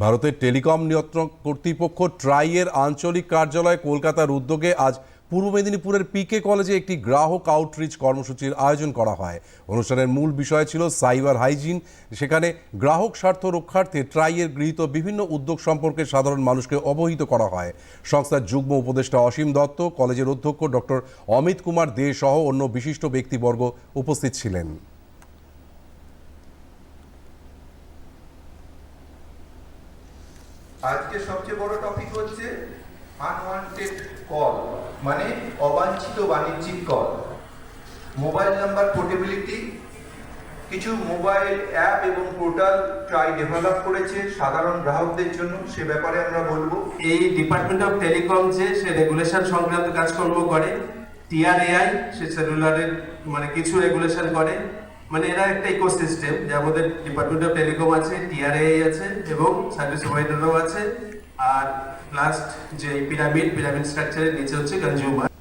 ভারতের টেলিকম নিয়ন্ত্রক কর্তৃপক্ষ ট্রাইয়ের আঞ্চলিক কার্যালয় কলকাতার উদ্যোগে আজ পূর্ব মেদিনীপুরের পিকে কলেজে একটি গ্রাহক আউটরিচ কর্মসূচির আয়োজন করা হয়। অনুষ্ঠানের মূল বিষয় ছিল সাইবার হাইজিন। সেখানে গ্রাহক স্বার্থ রক্ষার্থে ট্রাইয়ের গৃহীত বিভিন্ন উদ্যোগ সম্পর্কে সাধারণ মানুষকে অবহিত করা হয়। সংস্থার যুগ্ম উপদেষ্টা অসীম দত্ত, কলেজের অধ্যক্ষ ডক্টর অমিত কুমার দে সহ অন্য বিশিষ্ট ব্যক্তিবর্গ উপস্থিত ছিলেন। আজকে সবচেয়ে বড় টপিক হচ্ছে আনওয়ান্টেড কল মানে অবাঞ্ছিত বাণিজ্যিক কল মোবাইল নাম্বার পোর্টেবিলিটি কিছু মোবাইল অ্যাপ এবং পোর্টাল ট্রাই ডেভেলপ করেছে সাধারণ গ্রাহকদের জন্য, সে ব্যাপারে আমরা বলব। এই ডিপার্টমেন্ট অফ টেলিকম যে, সে রেগুলেশন সংক্রান্ত কাজকর্ম করে টিআরএআই সে সেলুলারের মানে কিছু রেগুলেশন করে। মানে এরা একটা ইকোসিস্টেম যে আমাদের ডিপার্টমেন্ট অফ টেলিকম আছে টিআরএআই আছে, এবং সার্ভিস প্রোভাইডারও আছে, আর লাস্ট যে পিরামিড পিরামিড স্ট্রাকচারের নিচে হচ্ছে কনজিউমার